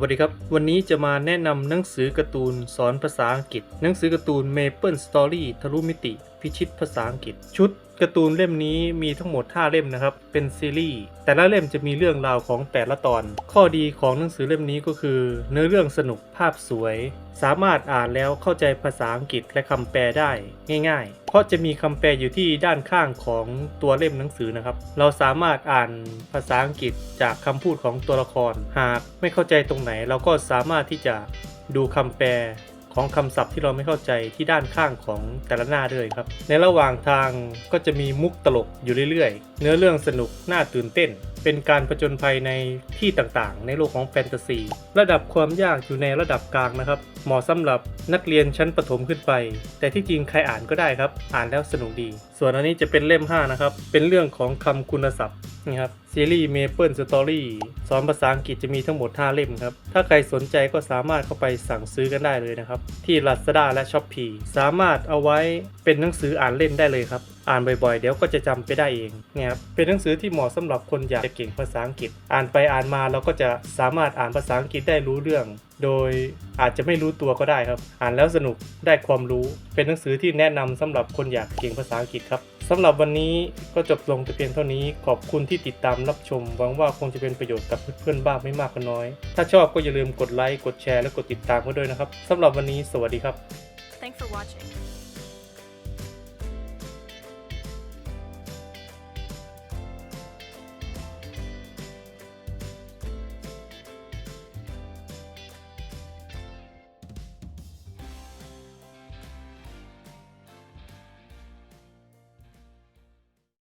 วัสดีครับ วันนี้จะมาแนะนำหนังสือการ์ตูนสอนภาษาอังกฤษ หนังสือการ์ตูน Maple Story ทะลุมิติพิชิตภาษาอังกฤษ ชุดการ์ตูนเล่มนี้มีทั้งหมด 5 เล่มนะครับ เป็นซีรีส์ แต่ละเล่มจะมีเรื่องราวของแต่ละตอน ข้อดีของหนังสือเล่มนี้ก็คือ เนื้อเรื่องสนุกภาพสวย สามารถอ่านแล้วเข้าใจภาษาอังกฤษและคำแปลได้ง่าย ๆ เพราะจะมีคำแปลอยู่ที่ด้านข้างของตัวเล่มหนังสือนะครับ เราสามารถอ่านภาษาอังกฤษจากคำพูดของตัวละคร หากไม่เข้าใจตรงไหน เราก็สามารถที่จะดูคำแปล ของคำศัพท์ที่เราไม่เข้าใจที่ด้านข้างของแต่ละหน้าด้วยครับ ในระหว่างทางก็จะมีมุกตลกอยู่เรื่อยๆ เนื้อเรื่องสนุกน่าตื่นเต้น เป็นการผจญภัยในที่ต่างๆ ในโลกของแฟนตาซี ระดับความยากอยู่ในระดับกลางนะครับ เหมาะสำหรับนักเรียนชั้นประถมขึ้นไป แต่ที่จริงใครอ่านก็ได้ครับ อ่านแล้วสนุกดี ส่วนอันนี้จะเป็นเล่ม 5 นะครับ เป็นเรื่องของคำคุณศัพท์นี่ครับซีรีส์ Maple Story สอนภาษาอังกฤษจะมีทั้งหมด 5 เล่มครับ ถ้าใครสนใจก็สามารถเข้าไปสั่งซื้อกันได้เลยนะครับ ที่ Lazada และ Shopee สามารถเอาไว้เป็นหนังสืออ่านเล่นได้เลยครับ อ่านบ่อยๆ เดี๋ยวก็จะจำไปได้เองเนี่ยครับเป็นหนังสือที่เหมาะสำหรับคนอยากจะเก่งภาษาอังกฤษ อ่านไปอ่านมาเราก็จะสามารถอ่านภาษาอังกฤษได้รู้เรื่อง โดยอาจจะไม่รู้ตัวก็ได้ครับ อ่านแล้วสนุกได้ความรู้ เป็นหนังสือที่แนะนำสำหรับคนอยากเก่งภาษาอังกฤษครับ สำหรับวันนี้ก็จบลงแต่เพียงเท่านี้ขอบคุณที่ติดตามรับชม หวังว่าคงจะเป็นประโยชน์กับเพื่อนๆบ้างไม่มากก็น้อย ถ้าชอบก็อย่าลืมกดไลค์กดแชร์และกดติดตามกันด้วยนะครับสำหรับวันนี้สวัสดีครับ Thanks for watching.